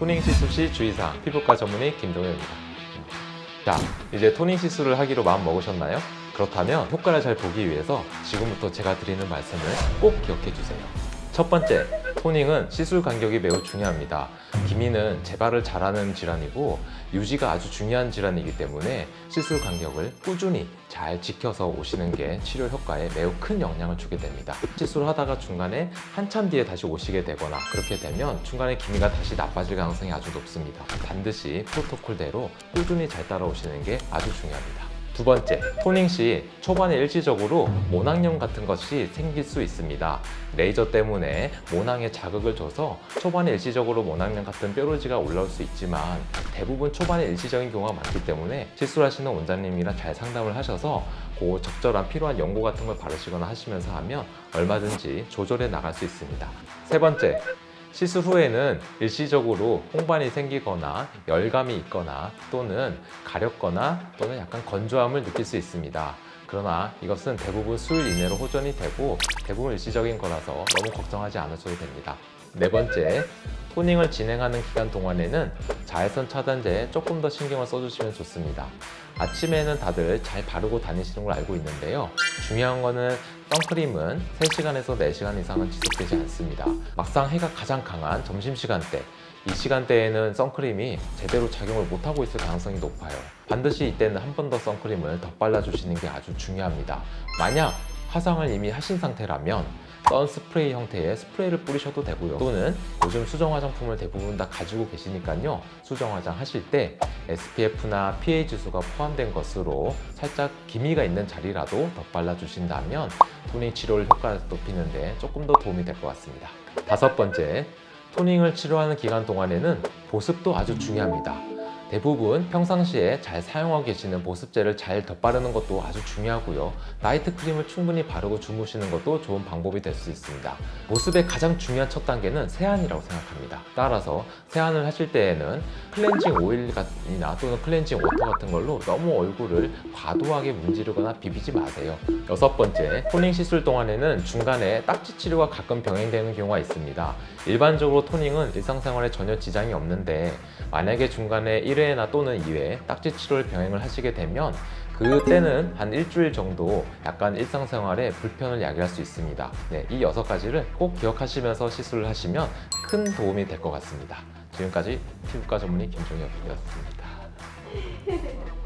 토닝 시술 시 주의사항 피부과 전문의 김종현입니다. 자, 이제 토닝 시술을 하기로 마음 먹으셨나요? 그렇다면 효과를 잘 보기 위해서 지금부터 제가 드리는 말씀을 꼭 기억해 주세요. 첫 번째, 토닝은 시술 간격이 매우 중요합니다. 기미는 재발을 잘하는 질환이고 유지가 아주 중요한 질환이기 때문에 시술 간격을 꾸준히 잘 지켜서 오시는 게 치료 효과에 매우 큰 영향을 주게 됩니다. 시술을 하다가 중간에 한참 뒤에 다시 오시게 되거나 그렇게 되면 중간에 기미가 다시 나빠질 가능성이 아주 높습니다. 반드시 프로토콜대로 꾸준히 잘 따라오시는 게 아주 중요합니다. 두 번째, 토닝 시 초반에 일시적으로 모낭염 같은 것이 생길 수 있습니다. 레이저 때문에 모낭에 자극을 줘서 초반에 일시적으로 모낭염 같은 뾰루지가 올라올 수 있지만 대부분 초반에 일시적인 경우가 많기 때문에 시술하시는 원장님이랑 잘 상담을 하셔서 그 적절한 필요한 연고 같은 걸 바르시거나 하시면서 하면 얼마든지 조절해 나갈 수 있습니다. 세 번째, 시술 후에는 일시적으로 홍반이 생기거나 열감이 있거나 또는 가렵거나 또는 약간 건조함을 느낄 수 있습니다. 그러나 이것은 대부분 수일 이내로 호전이 되고 대부분 일시적인 거라서 너무 걱정하지 않으셔도 됩니다. 네 번째, 토닝을 진행하는 기간 동안에는 자외선 차단제에 조금 더 신경을 써주시면 좋습니다. 아침에는 다들 잘 바르고 다니시는 걸 알고 있는데요. 중요한 거는 선크림은 3시간에서 4시간 이상은 지속되지 않습니다. 막상 해가 가장 강한 점심시간대, 이 시간대에는 선크림이 제대로 작용을 못하고 있을 가능성이 높아요. 반드시 이때는 한 번 더 선크림을 덧발라 주시는 게 아주 중요합니다. 만약 화상을 이미 하신 상태라면 선스프레이 형태의 스프레이를 뿌리셔도 되고요. 또는 요즘 수정 화장품을 대부분 다 가지고 계시니까요. 수정 화장 하실 때 SPF나 PA 지수가 포함된 것으로 살짝 기미가 있는 자리라도 덧발라 주신다면 토닝 치료를 효과를 높이는데 조금 더 도움이 될 것 같습니다. 다섯 번째, 토닝을 치료하는 기간 동안에는 보습도 아주 중요합니다. 대부분 평상시에 잘 사용하고 계시는 보습제를 잘 덧바르는 것도 아주 중요하고요. 나이트 크림을 충분히 바르고 주무시는 것도 좋은 방법이 될 수 있습니다. 보습의 가장 중요한 첫 단계는 세안이라고 생각합니다. 따라서 세안을 하실 때에는 클렌징 오일이나 또는 클렌징 워터 같은 걸로 너무 얼굴을 과도하게 문지르거나 비비지 마세요. 여섯 번째, 토닝 시술 동안에는 중간에 딱지 치료가 가끔 병행되는 경우가 있습니다. 일반적으로 토닝은 일상생활에 전혀 지장이 없는데 만약에 중간에 1회나 또는 2회 딱지 치료를 병행을 하시게 되면 그때는 한 일주일 정도 약간 일상생활에 불편을 야기할 수 있습니다. 네, 이 여섯 가지를 꼭 기억하시면서 시술을 하시면 큰 도움이 될 것 같습니다. 지금까지 피부과 전문의 김종혁이었습니다.